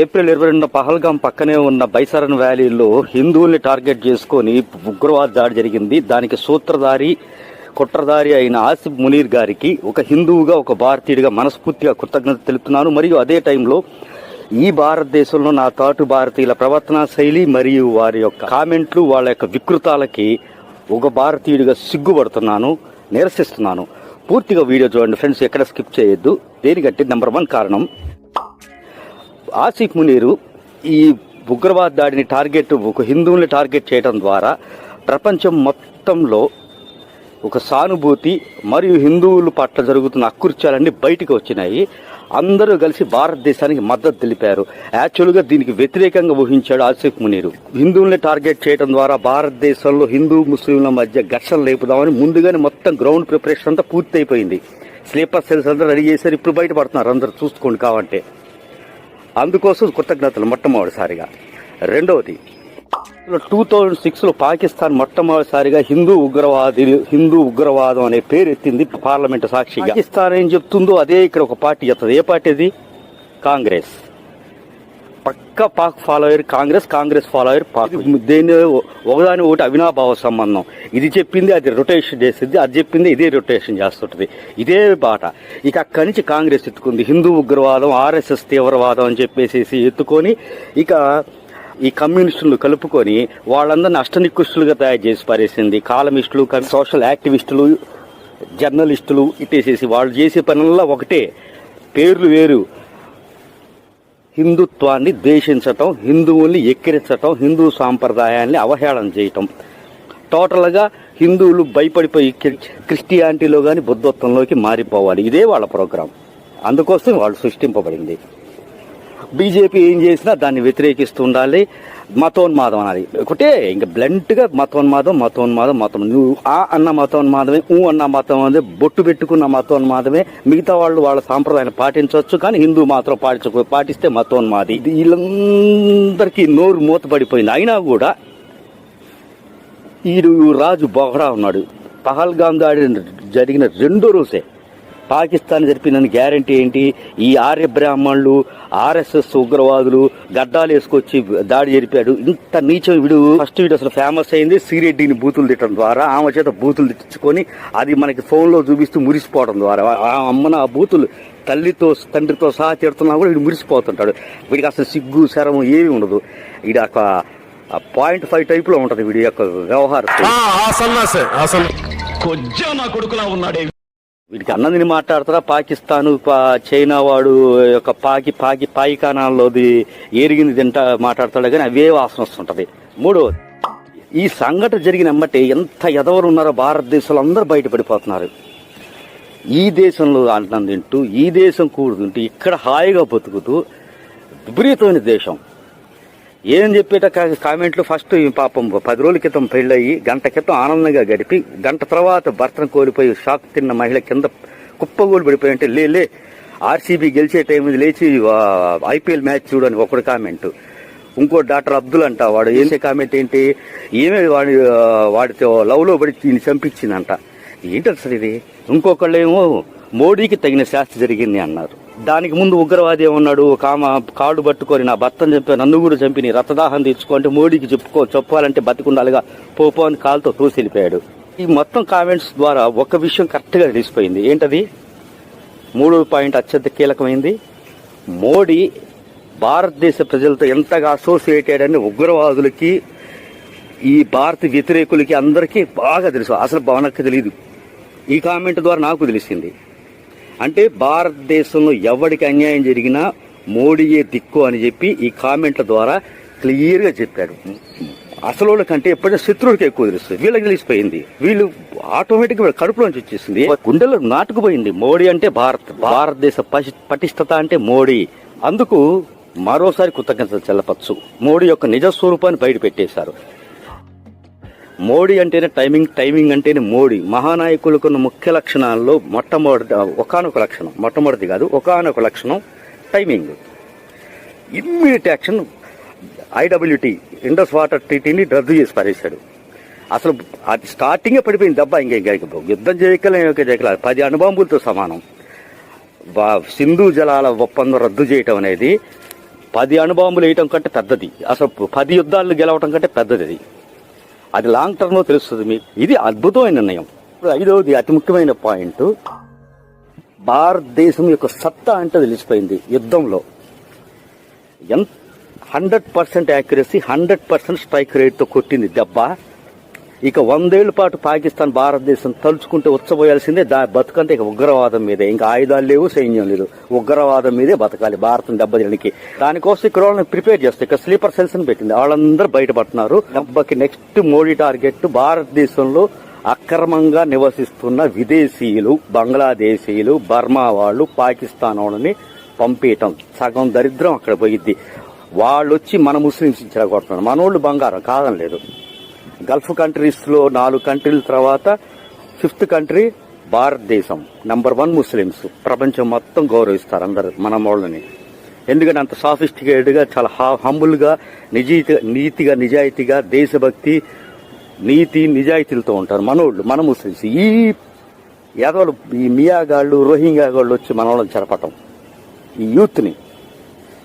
April ఇరవై రెండు పహల్గాం పక్కనే ఉన్న బైసరన్ వ్యాలీలో హిందువుల్ని టార్గెట్ చేసుకొని ఉగ్రవాద దాడి జరిగింది. దానికి సూత్రధారి కుట్రధారి అయిన ఆసిఫ్ మునీర్ గారికి ఒక హిందువుగా ఒక భారతీయుడిగా మనస్ఫూర్తిగా కృతజ్ఞత తెలుపుతున్నాను. మరియు అదే టైంలో ఈ భారతదేశంలో నా తాటు భారతీయుల ప్రవర్తన శైలి మరియు వారి యొక్క కామెంట్లు వాళ్ళ యొక్క వికృతాలకి ఒక భారతీయుడిగా సిగ్గుపడుతున్నాను నిరసిస్తున్నాను. పూర్తిగా వీడియో చూడండి. ఫ్రెండ్స్ ఎక్కడ స్కిప్ చేయొద్దు. దేనికంటే నెంబర్ వన్ కారణం ఆసిఫ్ మునీరు ఈ ఉగ్రవాద దాడిని టార్గెట్ ఒక హిందువుల్ని టార్గెట్ చేయడం ద్వారా ప్రపంచం మొత్తంలో ఒక సానుభూతి మరియు హిందువుల పట్ల జరుగుతున్న అకృత్యాలన్నీ బయటికి వచ్చినాయి. అందరూ కలిసి భారతదేశానికి మద్దతు తెలిపారు. యాక్చువల్గా దీనికి వ్యతిరేకంగా ఊహించాడు ఆసిఫ్ మునీరు. హిందువుల్ని టార్గెట్ చేయడం ద్వారా భారతదేశంలో హిందూ ముస్లింల మధ్య ఘర్షణ లేపుదామని ముందుగానే మొత్తం గ్రౌండ్ ప్రిపరేషన్ అంతా పూర్తయిపోయింది. స్లీపర్ సెల్స్ అందరూ రెడీ చేశారు. ఇప్పుడు బయటపడుతున్నారు అందరూ చూసుకోండి కావంటే అందుకోసం కృతజ్ఞతలు మొట్టమొదటిసారిగా. రెండవది టూ థౌజండ్ సిక్స్లో పాకిస్తాన్ మొట్టమొదటిసారిగా హిందూ ఉగ్రవాది హిందూ ఉగ్రవాదం అనే పేరు ఎత్తింది పార్లమెంట్ సాక్షిగా. పాకిస్తాన్ ఏం చెప్తుందో అదే ఇక్కడ ఒక పార్టీ చెప్తుంది. ఏ పార్టీ అది? కాంగ్రెస్. పక్క పాక్ ఫాలోయర్ కాంగ్రెస్ కాంగ్రెస్ ఫాలోయర్ పాక్. దేని ఒకదాని ఒకటి అవినాభావ సంబంధం. ఇది చెప్పింది అది రొటేషన్ చేసింది అది చెప్పింది ఇదే రొటేషన్ చేస్తుంటది. ఇదే బాట. ఇక అక్కడి నుంచి కాంగ్రెస్ ఎత్తుకుంది. హిందూ ఉగ్రవాదం ఆర్ఎస్ఎస్ తీవ్రవాదం అని చెప్పేసి ఎత్తుకొని ఇక ఈ కమ్యూనిస్టులు కలుపుకొని వాళ్ళందరిని అష్టనికృష్టులుగా తయారు చేసి పారేసింది. కాలమిస్టులు సోషల్ యాక్టివిస్టులు జర్నలిస్టులు ఇట్టేసేసి వాళ్ళు చేసే పనుల్లో ఒకటే. పేర్లు వేరు. హిందుత్వాన్ని ద్వేషించటం హిందువుల్ని ఎక్కిరించటం హిందూ సాంప్రదాయాన్ని అవహేళన చేయటం. టోటల్గా హిందువులు భయపడిపోయి క్రిస్టియానిటీలో కానీ బుద్ధత్వంలోకి మారిపోవాలి. ఇదే వాళ్ళ ప్రోగ్రాం. అందుకోసం వాళ్ళు సృష్టింపబడింది. బీజేపీ ఏం చేసినా దాన్ని వ్యతిరేకిస్తూ ఉండాలి. మతోన్మాదం అనేది ఒకటే ఇంకా బ్లంట్గా మతోన్మాదం మతోన్మాదం మతం నువ్వు ఆ అన్న మతోన్మాదమే ఊ అన్న మతం అదే బొట్టు పెట్టుకున్న మతోన్మాదమే మిగతా వాళ్ళు వాళ్ళ సాంప్రదాయాన్ని పాటించవచ్చు కానీ హిందూ మాత్రం పాటించ పాటిస్తే మతోన్మాది. ఇది వీళ్ళందరికీ నోరు మూతపడిపోయింది. అయినా కూడా ఈ రాజు బొహడా ఉన్నాడు. పహల్గాం దాడి జరిగిన రెండో రోజే పాకిస్తాన్ జరిపిన గ్యారంటీ ఏంటి? ఈ ఆర్య బ్రాహ్మణులు ఆర్ఎస్ఎస్ ఉగ్రవాదులు గడ్డాలు వేసుకొచ్చి దాడి జరిపాడు. ఇంత నీచం వీడు. ఫస్ట్ వీడు అసలు ఫేమస్ అయింది సిరెడ్డిని బూతులు తిట్టడం ద్వారా ఆమె చేత బూతులు తిట్టించుకొని అది మనకి ఫోన్లో చూపిస్తూ మురిసిపోవడం ద్వారా. ఆ అమ్మన ఆ బూతులు తల్లితో తండ్రితో సహా తిడుతున్నా కూడా వీడు మురిసిపోతుంటాడు. వీడికి అసలు సిగ్గు శరం ఏమీ ఉండదు. వీడి ఒక పాయింట్ ఫైవ్ టైప్లో ఉంటుంది వీడి యొక్క వ్యవహారం. కొజ్జా నా కొడుకులా ఉన్నాడే వీడికి అన్నదిని మాట్లాడతారా? పాకిస్తాన్ పా- చైనా వాడు యొక్క పాకి పాకి పాయికానాల్లోది ఏరిగింది తింటా మాట్లాడతాడు కానీ అవే వాసన వస్తుంటది. మూడవది ఈ సంఘటన జరిగిన ఎమ్మటే ఎంత ఎదవరు ఉన్నారో భారతదేశంలో అందరూ బయటపడిపోతున్నారు. ఈ దేశంలో అన్నం తింటూ ఈ దేశం కూడుతుంటూ ఇక్కడ హాయిగా బతుకుతూ విపరీతమైన దేశం. ఏం చెప్పేట కామెంట్లు ఫస్ట్ పాపం పది రోజుల క్రితం పెళ్ళయి గంట క్రితం ఆనందంగా గడిపి గంట తర్వాత భర్తను కోల్పోయి షాక్ తిన్న మహిళ కింద కుప్పగోలు పడిపోయి అంటే లే లే ఆర్సీబీ గెలిచే టైం లేచి ఐపీఎల్ మ్యాచ్ చూడని ఒకటి కామెంట్. ఇంకో డాక్టర్ అబ్దుల్ అంట వాడు ఏం కామెంట్ ఏంటి? ఏమే వాడి వాడితో లవ్లో పడి చంపించిందంట. ఏంటి అసలు ఇది? ఇంకొకళ్ళేమో మోడీకి తగిన శాస్త్ర జరిగింది అన్నారు. దానికి ముందు ఉగ్రవాది ఏమన్నాడు? ఒక ఆమె కాడు పట్టుకొని నా భర్తను చంపి నన్ను కూడా చంపి నీ రక్తదాహం తీర్చుకుంటే మోడీకి చెప్పుకో చెప్పాలంటే బతికుండాలిగా పోపో అని కాలుతో తోసి వెళ్ళిపోయాడు. ఈ మొత్తం కామెంట్స్ ద్వారా ఒక విషయం కరెక్ట్గా తెలిసిపోయింది. ఏంటది? మూడో పాయింట్ అత్యంత కీలకమైంది. మోడీ భారతదేశ ప్రజలతో ఎంతగా అసోసియేటెడ్ అని ఉగ్రవాదులకి ఈ భారత వ్యతిరేకులకి అందరికీ బాగా తెలుసు. అసలు భవనకు తెలియదు. ఈ కామెంట్ ద్వారా నాకు తెలిసింది. అంటే భారతదేశంలో ఎవరికి అన్యాయం జరిగినా మోడీయే దిక్కు అని చెప్పి ఈ కామెంట్ల ద్వారా క్లియర్గా చెప్పాడు అసలు కంటే ఎప్పుడైనా శత్రువులకి ఎక్కువ తెలుస్తుంది. వీళ్ళకి తెలిసిపోయింది. వీళ్ళు ఆటోమేటిక్గా కడుపులోంచి వచ్చేసింది. గుండెలో నాటుకుపోయింది. మోడీ అంటే భారత్. భారతదేశ పటిష్టత అంటే మోడీ. అందుకు మరోసారి కృతజ్ఞతలు చెల్లపచ్చు. మోడీ యొక్క నిజ స్వరూపాన్ని బయట పెట్టేశారు మోడీ అంటేనే టైమింగ్ టైమింగ్ అంటేనే మోడీ. మహానాయకులకు ఉన్న ముఖ్య లక్షణాల్లో మొట్టమొదటి ఒకానొక లక్షణం మొట్టమొదటి కాదు ఒకానొక లక్షణం timing immediate action IWT Indus water టీటీని రద్దు చేసి పారేశాడు. అసలు అది స్టార్టింగే పడిపోయింది దెబ్బ ఇంకా ఇంకా యుద్ధం చేయగలం ఇంకా పది అణుబాంబులతో సమానం. సింధు జలాల ఒప్పందం రద్దు చేయటం అనేది పది అణుబాంబులు వేయటం కంటే పెద్దది. అసలు పది యుద్ధాలు గెలవటం కంటే పెద్దది అది. అది లాంగ్ టర్మ్లో తెలుస్తుంది మీకు. ఇది అద్భుతమైన నిర్ణయం. ఇప్పుడు ఐదవది అతి ముఖ్యమైన పాయింట్ భారతదేశం యొక్క సత్తా అంటే తెలిసిపోయింది యుద్ధంలో. ఎంత hundred percent accuracy hundred percent strike రేట్తో కొట్టింది దెబ్బ. ఇక వందేళ్ళ పాటు పాకిస్తాన్ భారతదేశం తలుచుకుంటే ఉచ్చబోయాల్సిందే. దా బతుకంటే ఇక ఉగ్రవాదం మీదే. ఇంకా ఆయుధాలు లేవు సైన్యం లేదు. ఉగ్రవాదం మీదే బతకాలి. భారతం దెబ్బతినడానికి. దానికోసం ఇక్కడ వాళ్ళని ప్రిపేర్ చేస్తే. ఇక్కడ స్లీపర్ సెల్స్ అని పెట్టింది. వాళ్ళందరూ బయటపడుతున్నారు. దెబ్బకి నెక్స్ట్ మోడీ టార్గెట్ భారతదేశంలో అక్రమంగా నివసిస్తున్న విదేశీయులు బంగ్లాదేశీయులు బర్మా వాళ్ళు పాకిస్తాన్ వాళ్ళని పంపేయటం. సగం దరిద్రం అక్కడ పోయిద్ది. వాళ్ళు వచ్చి మన ముస్లింస్ చెడగొడుతున్నారు మనోళ్ళు బంగారం కాదని లేదు గల్ఫ్ కంట్రీస్లో నాలుగు కంట్రీల తర్వాత ఫిఫ్త్ కంట్రీ భారతదేశం. Number one Muslims. ప్రపంచం మొత్తం గౌరవిస్తారు అందరు మన వాళ్ళని ఎందుకంటే అంత సాఫిస్టికేటెడ్గా చాలా హంబుల్ హంబుల్గా నిజీత నీతిగా నిజాయితీగా దేశభక్తి నీతి నిజాయితీలతో ఉంటారు మనోళ్ళు మన ముస్లిమ్స్. ఈ యాదవులు ఈ మియాగాళ్ళు రోహింగా గాళ్ళు వచ్చి మన వాళ్ళని చెరపటం ఈ యూత్ని.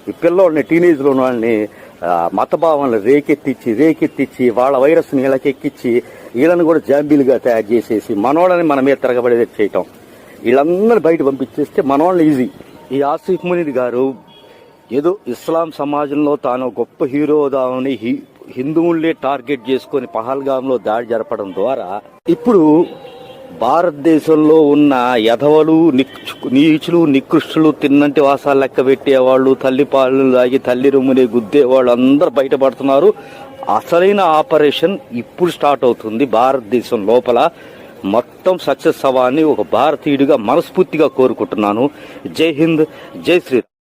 ఈ పిల్లోళ్ళని టీనేజ్లో ఉన్న వాళ్ళని మతభావనలు రేకెత్తిచ్చి రేకెత్తిచ్చి వాళ్ళ వైరస్ నీళ్ళకెక్కిచ్చి వీళ్ళని కూడా జాంబీలుగా తయారు చేసేసి మనోళ్ళని మన మీద తిరగబడేది చేయటం. వీళ్ళందరూ బయట పంపించేస్తే మనోళ్ళని ఈజీ. ఈ ఆసిఫ్ మునీద్ గారు ఏదో ఇస్లాం సమాజంలో తాను గొప్ప హీరో దాని హిందువుల్ని టార్గెట్ చేసుకొని పహల్గాంలో దాడి జరపడం ద్వారా ఇప్పుడు భారతదేశంలో ఉన్న యధవలు నిక్- నీచులు నికృష్టులు తిన్నంటి వాసాలు లెక్క పెట్టేవాళ్ళు తల్లి పాలు తాగి తల్లి రొమ్మునే గుద్దేవాళ్ళు అందరూ బయటపడుతున్నారు. అసలైన ఆపరేషన్ ఇప్పుడు స్టార్ట్ అవుతుంది భారతదేశం లోపల. మొత్తం సక్సెస్ అవ్వాలని ఒక భారతీయుడిగా మనస్ఫూర్తిగా కోరుకుంటున్నాను. జై హింద్ జై శ్రీరామ్.